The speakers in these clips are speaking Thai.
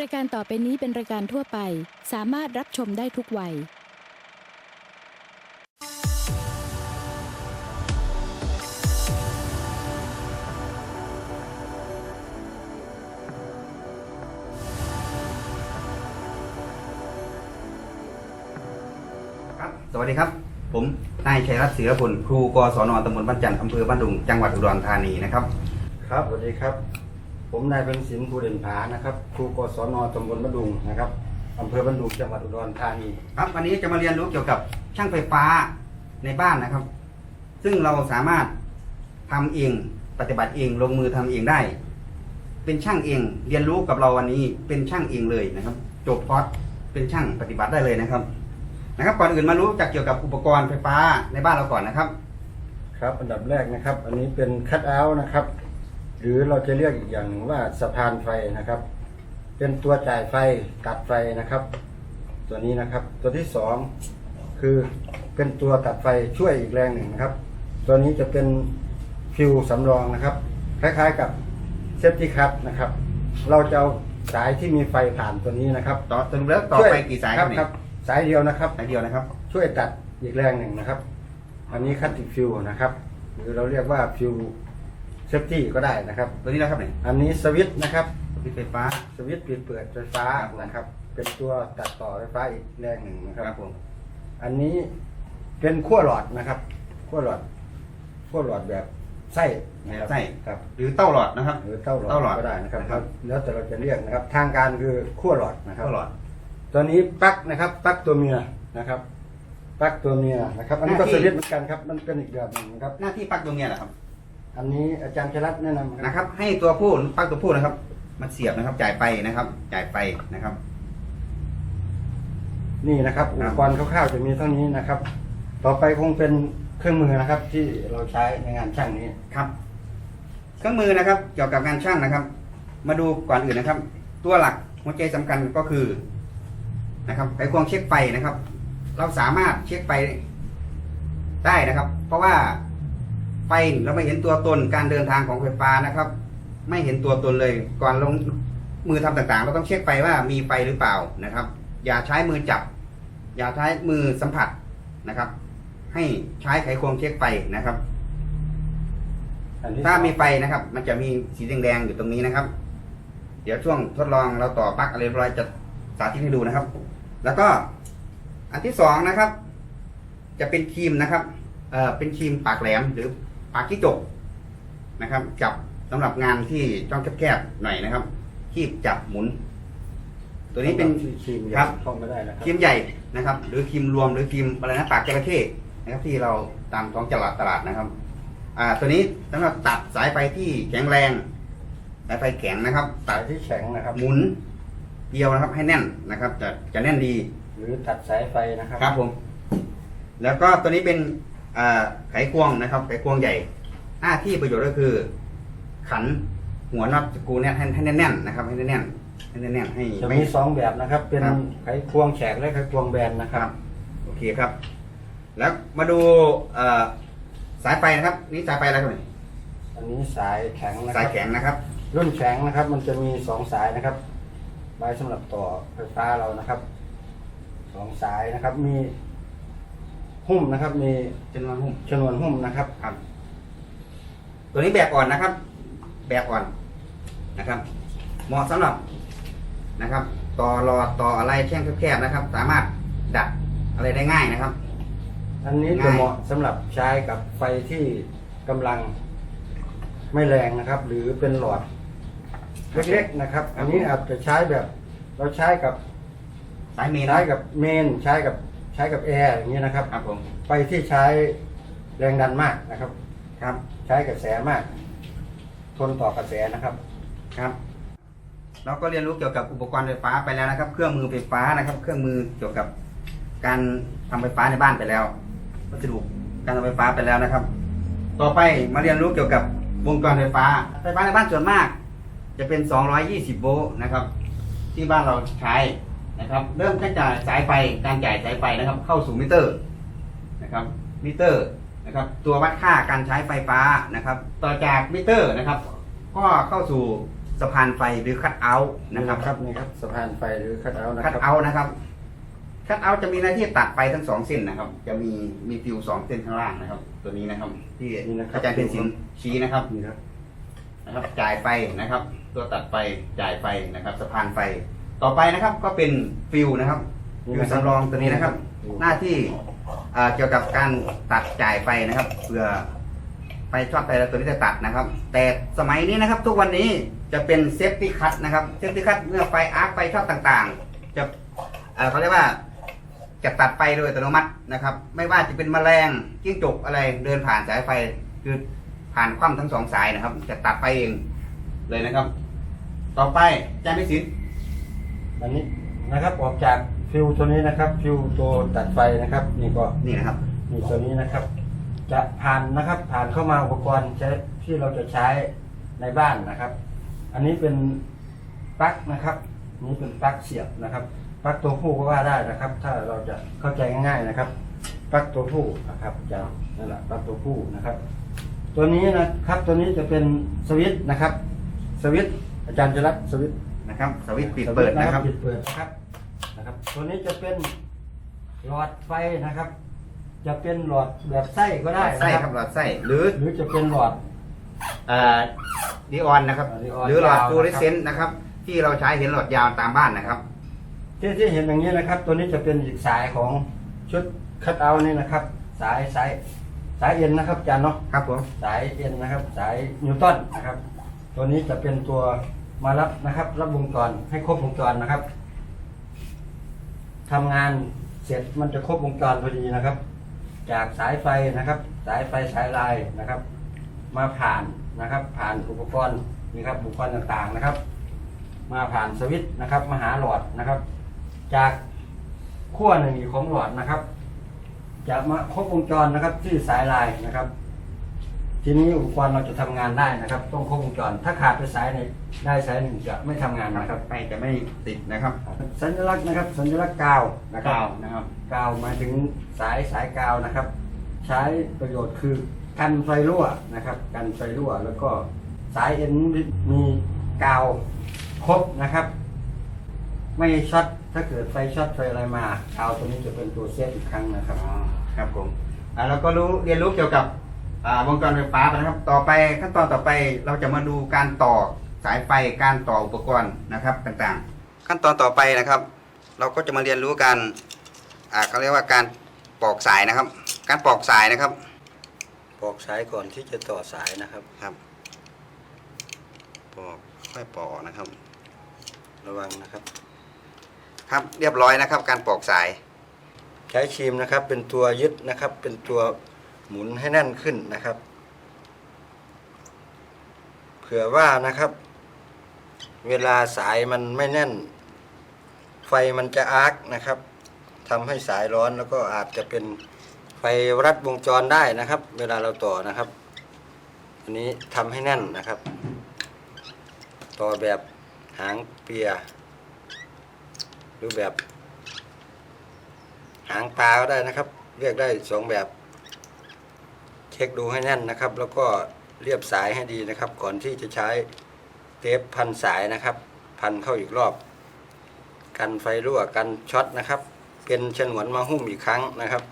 รายการต่อไปนี้เป็นรายการทั่วไป สามารถรับชมได้ทุกวัย ครับสวัสดีครับ ผมนายชัยรัตน์ศิรพลครูกศนตำบลบ้านจันทร์อำเภอบ้านดุงจังหวัดอุดรธานีนะครับ ครับสวัสดีครับ ผมนายเป็นศิลป์ภูเด่นผานะครับครูกศนตำบลบ้านดุงนะครับอำเภอบ้านดุงจังหวัดอุดรธานีครับวันนี้จะมาเรียนรู้เกี่ยวกับช่างไฟฟ้าในบ้านนะครับ ซึ่งเราสามารถทำเองปฏิบัติเองลงมือทำเองได้ เป็นช่างเองเรียนรู้กับเราวันนี้เป็นช่างเองเลยนะครับ จบคอร์สเป็นช่างปฏิบัติได้เลยนะครับ นะครับก่อนอื่นมารู้จักเกี่ยวกับอุปกรณ์ไฟฟ้าในบ้านเราก่อนนะครับ ครับ อันดับแรกนะครับ อันนี้เป็นคัตเอาท์นะครับ หรือเราจะเรียกอีกอย่างหนึ่งว่าสะพานไฟนะครับ เป็นตัวจ่ายไฟตัดไฟนะครับ ตัวนี้นะครับตัวที่สองคือเป็นตัวตัดไฟช่วยอีกแรงหนึ่งนะครับ ตัวนี้จะเป็นฟิวสำรองนะครับ คล้ายๆกับเซฟตี้คัตนะครับ เราจะเอาสายที่มีไฟผ่านตัวนี้นะครับต่อสรุปแล้วต่อไปกี่สายครับคเนี่รับสายเดียวนะครับ สายเดียวนะครับ ช่วยตัดอีกแรงหนึ่งนะครับ อันนี้คัตติฟิวนะครับ หรือเราเรียกว่าฟิว เซฟตี้ก็ได้นะครับ ตัวนี้นะครับเนี่ยอันนี้สวิตช์นะครับสวิตช์ไฟฟ้า สวิตช์ปิดเปิดไฟฟ้าครับผม นะครับ เป็นตัวตัดต่อไฟฟ้าอีกแรงหนึ่งนะคครับรับผมอันนี้เป็นขั้วหลอดนะครับขั้วหลอดขั้วหลอดแบบไส้นะครับไส้ครับ หรือเต้าหลอดนะครับ หรือเต้าหลอดเต้าหลอดก็ได้นะครับ นะครับ แล้วแต่เราจะเรียกนะครับ ทางการคือขั้วหลอดนะครับ เต้าหลอด ตัวนี้ปลั๊กนะครับปลั๊กตัวเมียนะครับปลั๊กตัวเมียนะครับ อันนี้ก็หน้าที่ สวิตช์เหมือนกันครับ มันเป็นอีกแบบหนึ่งนะครับ หน้าที่ปลั๊กตัวเมียแหละครับ อันนี้อาจารย์ชลัดแนะนำนะครับ ให้ตัวผู้ปลั๊กตัวผู้นะครับ มันเสียบนะครับ จ่ายไปนะครับ จ่ายไปนะครับ นี่นะครับคอุรัปบกรณ์คร่าวๆจะมีเท่านี้นะครับ ต่อไปคงเป็นเครื่องมือนะครับ ที่เราใช้ในงานช่างนี้ครับ เครื่องมือนะครับ เกี่ยวกับงานช่างนะครับ มาดูก่อนอื่นนะครับ ตัวหลักหัวใจสำคัญก็คือนะครับไขควงเช็คไฟนะครับ เราสามารถเช็คไฟได้นะครับ เพราะว่า ไฟเราไม่เห็นตัวตนการเดินทางของไฟฟ้านะครับ ไม่เห็นตัวตนเลย ก่อนลงมือทำต่างๆ เราต้องเช็คไฟว่ามีไฟหรือเปล่านะครับ อย่าใช้มือจับ อย่าใช้มือสัมผัสนะครับ ให้ใช้ไขควงเช็คไฟนะครับอันที่ถ้าสองมีไฟนะครับ มันจะมีสีแดงๆอยู่ตรงนี้นะครับ เดี๋ยวช่วงทดลองเราต่อปลั๊กอะไรเรียบร้อยจะสาธิตให้ดูนะครับ แล้วก็อันที่สองนะครับ จะเป็นครีมนะครับเอ่อเป็นครีมปากแหลมหรือ ปากขี้จกนะครับ จับสำหรับงานที่ต้องแคบๆหน่อยนะครับคีบจับหมุน ตัวนี้เป็นที่ครีมครัยับงเข้าไม่ได้นะครัครีมใหญ่นะครับ หรือครีมรวมหรือครีมอะไรนะปากจระเข้นะครับ ที่เราตามท้องตลาดตลาดนะครับ อ่า ตัวนี้สำหรับตัดสายไฟที่แข็งแรงสายไฟแข็งนะครับ ตัสาดยที่แข็งนะครับ หมุนเดียวนะครับ ให้แน่นนะครับ จะจะแน่นดี หรือตัดสายไฟนะครับครับผมแล้วก็ตัวนี้เป็นอ่า ไขควงนะครับไขควงใหญ่ หน้าที่ประโยชน์ก็คือ ขันหัวน็อตสกรูเนี่ยให้ให้แน่นๆนะครับให้แน่นๆให้แน่นๆให้จะไม่มีสองแบบนะครับ เป็นครับไขควงแฉกและไขควงแบนนะคครัรับบโอเคครับ แล้วมาดูเอ่อสายไฟนะครับ นี่สายไฟอะไรครับเนี่ยอันนี้สายแข็งนะคสายรับแข็งนะครับ รุ่นแข็งนะครับ มันจะมีสองสายนะครับไว้สำหรับต่อไฟฟ้าเรานะครับสองสายนะครับ มี หุ้มนะครับ มีจำนวนหุ้มชนวนหุ้มนะครับ ครับ ตัวนี้แบบอ่อนนะครับ แบบอ่อนนะครับ เหมาะสำหรับนะครับ ต่อรอต่ออะไรแช่งแคบๆนะครับ สามารถดัดอะไรได้ง่ายนะครับ อันนี้ง่ายจะเหมาะสำหรับใช้กับไฟที่กำลังไม่แรงนะครับ หรือเป็นหลอดเล็กๆนะครับ อันนี้อาจจะใช้แบบ เราใช้กับสายเมนใช้กับเมนใช้กับ ใช้กับแอร์อย่างนี้ยนะครับ ครับผม ไฟที่ใช้แรงดันมากนะครับ ครับ ใช้กระแสมาก ทนต่อกระแสนะครับครับ เราก็เรียนรู้เกี่ยวกับอุปกรณ์ไฟฟ้าไปแล้วนะครับ เครื่องมือไฟฟ้านะครับ เครื่องมือเกี่ยวกับการทำไฟฟ้าในบ้านไปแล้ววัสดุการทำไฟฟ้าไปแล้วนะครับ ต่อไปมาเรียนรู้เกี่ยวกับวงจรไฟฟ้า ไฟฟ้าในบ้านส่วนมาก จะเป็น 220 โวลต์นะครับ ที่บ้านเราใช้ นะครับเริ่มตั้งแต่สายไฟการจ่ายสายไฟนะครับ เข้าสู่มิเตอร์นะครับมิเตอร์นะครับ ตัววัดค่าการใช้ไฟฟ้านะครับ ต่อจากมิเตอร์นะครับ ก็เข้าสู่สะพานไฟหรือคัดเอาท์นะนะคครัรับบครับนี่ครับสะพานไฟหรือคัดเอาท์นะคคัรัดบเอาท์นะครับคัดเอาท์จะมีหน้าที่ตัดไฟทั้งสองเส้นนะครับ จะมีมีฟิวสองเส้นข้างล่างนะครับ ตัวนี้นะครับ ที่นี่นะครับอาจารย์เป็นสินชี้นะครับนี่ครับนะครับ จ่ายไฟนะครับ ตัวตัดไฟจ่ายไฟนะครับ สะพานไฟ ต่อไปนะครับก็เป็นฟิวนะครับฟิวสำรองตัวนี้นะครับ หน้าที่เกี่ยวกับการตัดจ่ายไฟนะครับเพื่อไฟช็อตไปแล้วตัวนี้จะตัดนะครับ แต่สมัยนี้นะครับ ทุกวันนี้จะเป็นเซฟตี้คัตนะครับเซฟตี้คัตเมื่อไฟอาร์คไฟช็อตต่างๆ จะเอ่อเขาเรียกว่าจะตัดไฟโดยอัตโนมัตินะครับ ไม่ว่าจะเป็นแมลงจิ้งจกอะไรเดินผ่านสายไฟคือผ่านคว่ำทั้งสองสายนะครับ จะตัดไฟเองเลยนะครับ ต่อไปอาจารย์พิสิทธิ์ อันนี้นะครับออกจากฟิวตัวนี้นะครับ ฟิวตัวตัดไฟนะครับนี่ก็นี่นะครับนี่ตัวนี้นะครับ จะผ่านนะครับ ผ่านเข้ามาอุปกรณ์ใช้ที่เราจะใช้ในบ้านนะครับ อันนี้เป็นปลั๊กนะครับอันนี่เป็นปลั๊กเสียบนะครับปลั๊กตัวผู้ก็ว่าได้นะครับ ถ้าเราจะเข้าใจง่ายๆนะครับปลั๊กตัวผู้นะครับจะนั่นแหละปลั๊กตัวผู้นะครับ ตัวนี้นะครับตัวนี้จะเป็นสวิตช์นะครับ สวิตช์อาจารย์จะรับสวิตช์ นะครับ สวิตช์ปิดเปิดนะครับ ปิดเปิดนะครับนะครับ ตัวนี้จะเป็นหลอดไฟนะครับ จะเป็นหลอดแบบไส้ก็ได้ไส้นะครับหลอดไส้หรือหรือจะเป็นหลอดดีออนนะครับ อ่า Neon หรือหลอดยาว ฟลูออเรสเซนต์นะครับ ที่เราใช้เห็นหลอดยาวตามบ้านนะครับ ที่ที่เห็นอย่างนี้นะครับ ตัวนี้จะเป็นอีกสายของชุดคัดเอาท์นี่นะครับ สายสายสายเอ็นนะครับอาจารย์เนาะ ครับผม สายเอ็นนะครับ สายนิวตันนะครับ ตัวนี้จะเป็นตัว มารับนะครับ รับวงจรให้ครบวงจรนะครับทำงานเสร็จมันจะครบวงจรพอดีนะครับ จากสายไฟนะครับ สายไฟสายลายนะครับ มาผ่านนะครับ ผ่านอุปกรณ์นี่ครับอุปกรณ์ต่างๆนะครับ มาผ่านสวิตช์นะครับ มาหาหลอดนะครับ จากขั้วหนึ่งของหลอดนะครับ จะมาครบวงจรนะครับ ที่สายลายนะครับ ทีนี้อุปกรณ์เราจะทำงานได้นะครับ ต้องครบวงจร ถ้าขาดไปสายในได้สายหนึ่งจะไม่ทำงานนะครับไฟจะไม่ติดนะครับสัญลักษณ์นะครับ สัญลักษณ์กาวนะครักาบ วนะครับ กาวหมายถึงสายสายกาวนะครับ ใช้ประโยชน์คือกันไฟรั่วนะครับ กันไฟรั่วแล้วก็สายเอ็นมีกาวครบนะครับ ไม่ช็อตถ้าเกิดไฟช็อตไฟอะไรมากาวตัวนี้จะเป็นตัวเซฟอีกครั้งนะครับอ๋อครับผมอ่าเราก็รู้เรียนรู้เกี่ยวกับอ่า วงจรไฟฟ้าไปนะครับ ต่อไปขั้นตอนต่อไปเราจะมาดูการต่อสายไฟการต่ออุปกรณ์นะครับต่างๆ ขั้นตอนต่อไปนะครับ เราก็จะมาเรียนรู้การอ่าเขาเรียกว่าการปอกสายนะครับ การปอกสายนะครับ ปอกสายก่อนที่จะต่อสายนะครับครับปอกค่อยปอกนะครับ ระวังนะครับ ครับเรียบร้อยนะครับ การปอกสาย ใช้ครีมนะครับ เป็นตัวยึดนะครับ เป็นตัว หมุนให้แน่นขึ้นนะครับ เผื่อว่านะครับ เวลาสายมันไม่แน่น ไฟมันจะอาร์คนะครับทำให้สายร้อนแล้วก็อาจจะเป็นไฟรัดวงจรได้นะครับ เวลาเราต่อนะครับ อันนี้ทำให้แน่นนะครับ ต่อแบบหางเปีย หรือแบบ หางปลาก็ได้นะครับ เรียกได้สองแบบ ช็คดูให้แน่นนะครับ แล้วก็เรียบสายให้ดีนะครับ ก่อนที่จะใช้เทปพันสายนะครับ พันเข้าอีกรอบ กันไฟรั่วกันช็อตนะครับ เป็นฉนวนมาหุ้มอีกครั้งนะครับ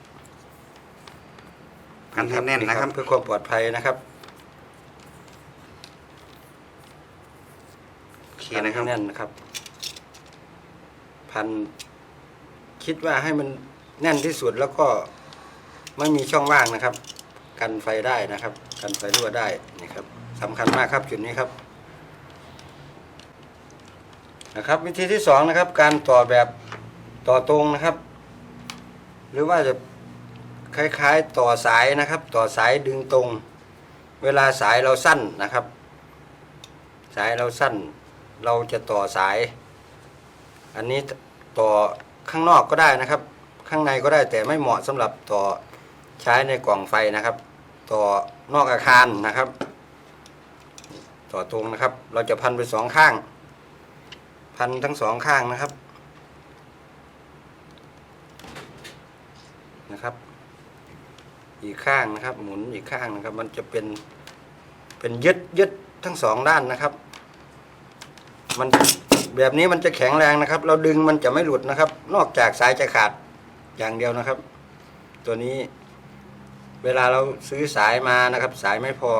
พันให้แน่นนะครับเพื่อความปลอดภัยนะครับโอเคนะครับพัให้แน่นนะครับ พันคิดว่าให้มันแน่นที่สุดแล้วก็ไม่มีช่องว่างนะครับ กันไฟได้นะครับ กันไฟรั่วได้นี่ครับสำคัญมากครับจุดนี้ครับนะครับ วิธีที่สองนะครับ การต่อแบบต่อตรงนะครับ หรือว่าจะคล้ายๆต่อสายนะครับ ต่อสายดึงตรง เวลาสายเราสั้นนะครับ สายเราสั้น เราจะต่อสาย อันนี้ต่อข้างนอกก็ได้นะครับ ข้างในก็ได้แต่ไม่เหมาะสำหรับต่อใช้ในกล่องไฟนะครับ ต่อนอกอาคารนะครับ ต่อตรงนะครับ เราจะพันไปสองข้าง พันทั้งสองข้างนะครับนะครับ อีกข้างนะครับ หมุนอีกข้างนะครับ มันจะเป็นเป็นยึดยึดทั้งสองด้านนะครับ มันแบบนี้มันจะแข็งแรงนะครับ เราดึงมันจะไม่หลุดนะครับ นอกจากสายจะขาดอย่างเดียวนะครับ ตัวนี้ เวลาเราซื้อสายมานะครับ สายไม่พอ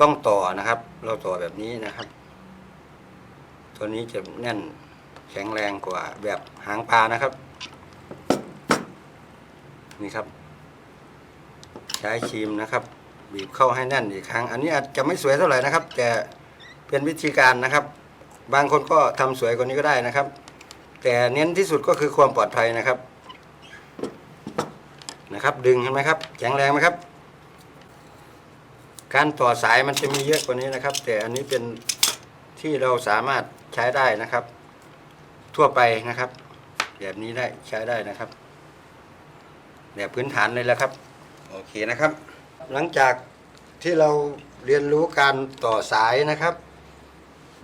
ต้องต่อนะครับ เราต่อแบบนี้นะครับ ตัวนี้จะแน่นแข็งแรงกว่าแบบหางปลานะครับ นี่ครับ ใช้ครีมนะครับ บีบเข้าให้แน่นอีกครั้ง อันนี้อาจจะไม่สวยเท่าไหร่นะครับ แต่เป็นวิธีการนะครับ บางคนก็ทำสวยกว่านี้ก็ได้นะครับ แต่เน้นที่สุดก็คือความปลอดภัยนะครับ นะครับดึงเห็นไหมครับแข็งแรงไหมครับ การต่อสายมันจะมีเยอะกว่านี้นะครับ แต่อันนี้เป็นที่เราสามารถใช้ได้นะครับ ทั่วไปนะครับ แบบนี้ได้ใช้ได้นะครับ แบบพื้นฐานเลยแหละครับ โอเคนะครับ หลังจากที่เราเรียนรู้การต่อสายนะครับ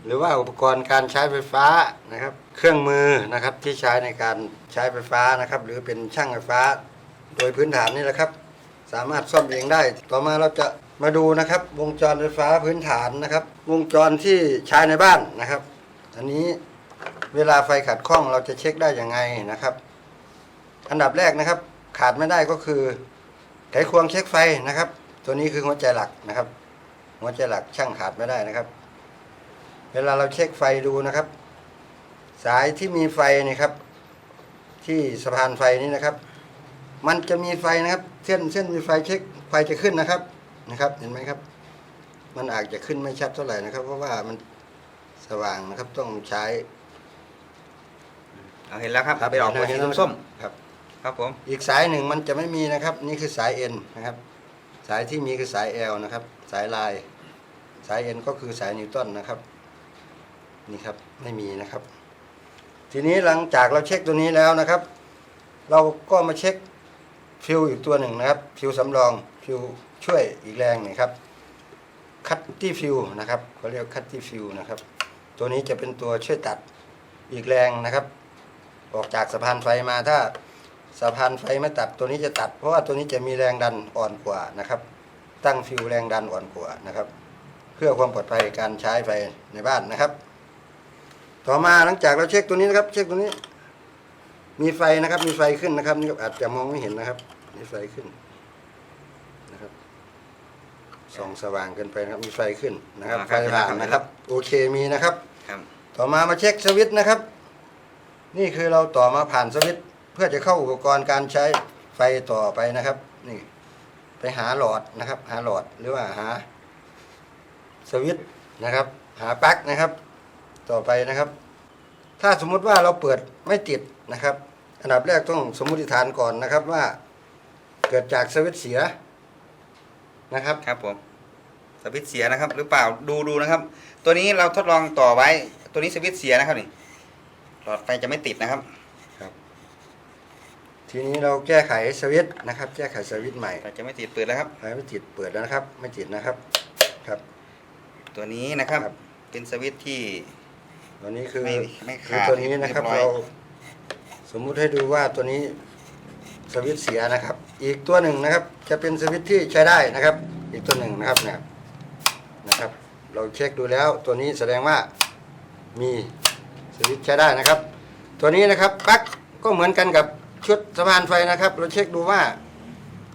หรือว่าอุปกรณ์การใช้ไฟฟ้านะครับ เครื่องมือนะครับที่ใช้ในการใช้ไฟฟ้านะครับ หรือเป็นช่างไฟฟ้า โดยพื้นฐานนี่แหละครับ สามารถซ่อมเองได้ ต่อมาเราจะมาดูนะครับ วงจรไฟฟ้าพื้นฐานนะครับ วงจรที่ใช้ในบ้านนะครับ อันนี้เวลาไฟขัดข้องเราจะเช็คได้ยังไงนะครับ อันดับแรกนะครับ ขาดไม่ได้ก็คือไขควงเช็คไฟนะครับ ตัวนี้คือหัวใจหลักนะครับ หัวใจหลักช่างขาดไม่ได้นะครับ เวลาเราเช็คไฟดูนะครับ สายที่มีไฟนี่ครับ ที่สะพานไฟนี้นะครับ มันจะมีไฟนะครับ เส้นเส้นมีไฟเช็คไฟจะขึ้นนะครับนะครับ เห็นไหมครับ มันอาจจะขึ้นไม่ชัดเท่าไหร่นะครับ เพราะว่ามันสว่างนะครับต้องใช้ เอาเห็นแล้วครับเป็นออกมาสีส้มครับ ๆครับผมอีกสายหนึ่งมันจะไม่มีนะครับ นี่คือสาย N นะครับ สายที่มีคือสาย L นะครับ สายลาย สาย N ก็คือสายนิวตันนะครับ นี่ครับไม่มีนะครับ ทีนี้หลังจากเราเช็คตัวนี้แล้วนะครับ เราก็มาเช็ค ฟิวอีกตัวหนึ่งนะครับ ฟิวสำรอง ฟิวช่วยอีกแรงหนี่งครับ คัตตี้ฟิวนะครับเขาเรียกคัตตี้ฟิวนะครับ ตัวนี้จะเป็นตัวช่วยตัดอีกแรงนะครับ ออกจากสะพานไฟมาถ้าสะพานไฟไม่ตัดตัวนี้จะตัด เพราะว่าตัวนี้จะมีแรงดันอ่อนกว่านะครับ ตั้งฟิวแรงดันอ่อนกว่านะครับ เพื่อความปลอดภัยการใช้ไฟในบ้านนะครับ ต่อมาหลังจากเราเช็คตัวนี้นะครับ เช็คตัวนี้ มีไฟนะครับ มีไฟขึ้นนะครับ นี่ก็อาจจะมองไม่เห็นนะครับ มีไฟขึ้นนะครับส่องสว่างเกินไปนะครับ มีไฟขึ้นนะครับอ่าไฟครับผ่านนะครับ โอเคมีนะครับครับ ต่อมามาเช็คสวิตช์นะครับ นี่คือเราต่อมาผ่านสวิตช์เพื่อจะเข้าอุปกรณ์การใช้ไฟต่อไปนะครับ นี่ ไปหาหลอดนะครับ หาหลอดหรือว่าหา สวิตช์นะครับ หาปลั๊กนะครับ ต่อไปนะครับ ถ้าสมมุติว่าเราเปิดไม่ติดนะครับ อันดับแรกต้องสมมติฐานก่อนนะครับว่า เกิดจากสวิตช์เสียนะครับ ครับผมสวิตช์เสียนะครับ หรือเปล่าดูดูนะครับ ตัวนี้เราทดลองต่อไว้ ตัวนี้สวิตช์เสียนะครับนี่หลอดไฟจะไม่ติดนะครับ ทีนี้เราแก้ไขสวิตช์นะครับ แก้ไขสวิตช์ใหม่ไฟจะไม่ติดเปิดแล้วครับ ไฟไม่ติดเปิดแล้วนะครับ ไม่ติดนะครับครับ ตัวนี้นะครับ ครับ เป็นสวิตช์ที่ ตัวนี้คือไม่ไม่คือขาดตัวนี้นะครับเรียบร้อย เรา สมมุติให้ดูว่าตัวนี้สวิตช์เสียนะครับ อีกตัวหนึ่งนะครับ จะเป็นสวิตช์ที่ใช้ได้นะครับ อีกตัวหนึ่งนะครับนะครับนะครับ เราเช็คดูแล้วตัวนี้แสดงว่ามีสวิตช์ใช้ได้นะครับ ตัวนี้นะครับปลั๊กก็เหมือนกันกับชุดสะพานไฟนะครับ เราเช็คดูว่า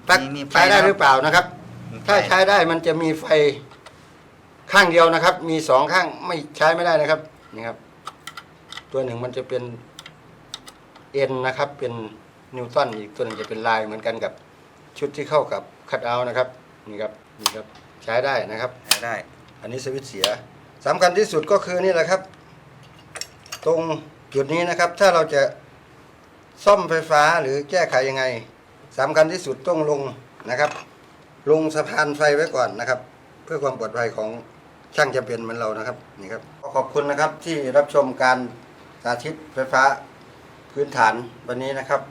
ปลั๊กมีมีไฟใช้ได้นะครับหรือเปล่านะครับ ถ้าใช้ได้มันจะมีไฟข้างเดียวนะครับ มีสองข้างไม่ใช้ไม่ได้นะครับนี่ครับ ตัวหนึ่งมันจะเป็น เอ็นนะครับ เป็นนิวตันอีกตัวหนึ่งจะเป็นลายเหมือนกันกับชุดที่เข้ากับคัตเอาท์นะครับนี่ครับนี่ครับใช้ได้นะครับใช้ได้ อันนี้สวิตช์เสียสำคัญที่สุดก็คือนี่แหละครับ ตรงจุดนี้นะครับ ถ้าเราจะซ่อมไฟฟ้าหรือแก้ไขยังไงสำคัญที่สุดต้องลงนะครับ ลงสะพานไฟไว้ก่อนนะครับ เพื่อความปลอดภัยของช่างจำเป็นเหมือนเรานะครับนี่ครับขอขอบคุณนะครับที่รับชมการสาธิตไฟฟ้า พื้นฐานวันนี้นะครับ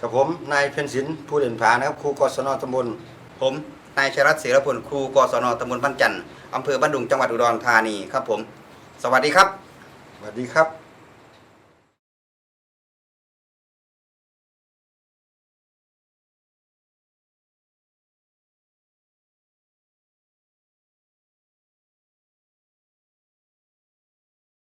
กับผมนายเพ็ญศิลป์ผู้เด่นผานะครับครูกศนตำบลผมนายชยรัตน์เสรพลครูกศนตำบลบ้านจันทร์อำเภอบ้านดุงจังหวัดอุดรธานีครับผม สวัสดีครับ สวัสดีครับ